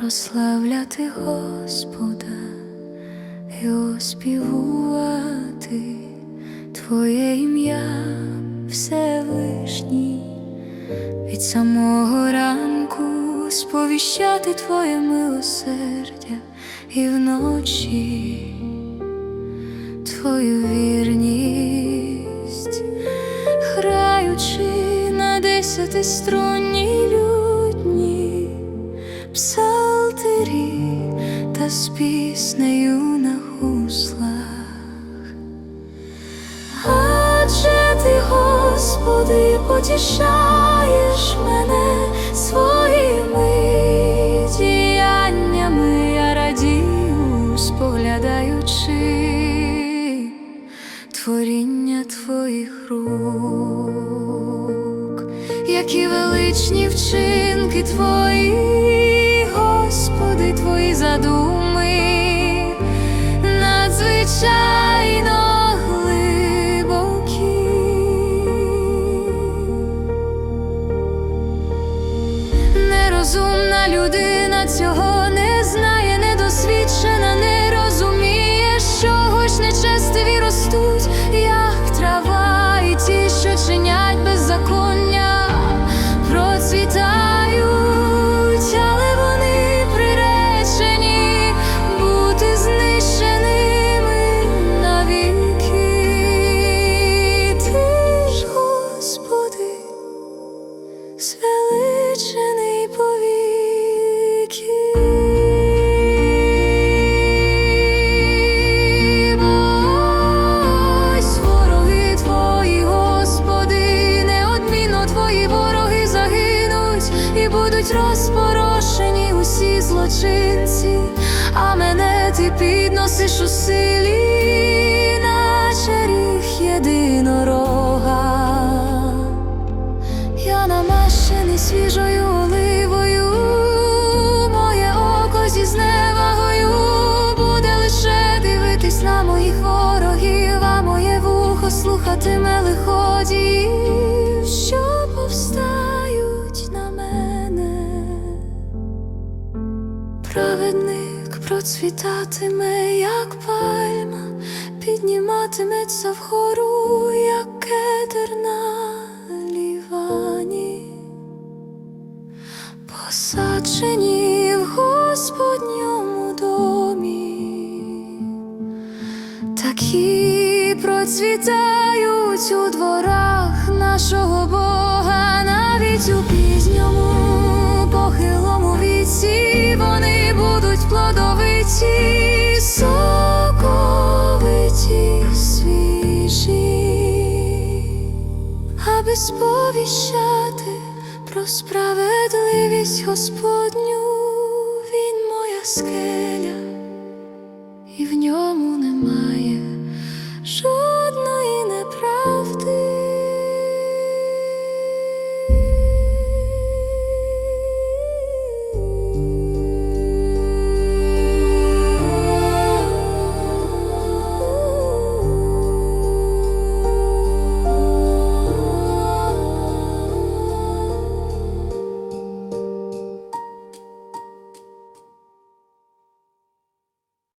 прославляти Господа і оспівувати Твоє ім'я Всевишній, від самого ранку сповіщати Твоє милосердя і вночі Твою вірність, граючи на десятиструнній лютні, псалтирі та з піснею на гуслах. Адже ти, Господи, потішаєш мене своїми діяннями, я радію, споглядаючи творіння твоїх рук, які величні вчинки твої, Господи, твої задуми, надзвичайно будуть розпорошені усі злочинці, а мене ти підносиш у силі, наче ріг єдинорога. Я намащений свіжою оливою, моє око зі зневагою буде лише дивитись на моїх ворогів, а моє вухо слухатиме лиходіїв, процвітатиме, як пальма, підніматиметься вгору, як кедр на лівані, посаджені в Господньому домі, такі процвітають у дворах нашого Бога, сповіщати про справедливість Господню, Він моя скеля, і в нього.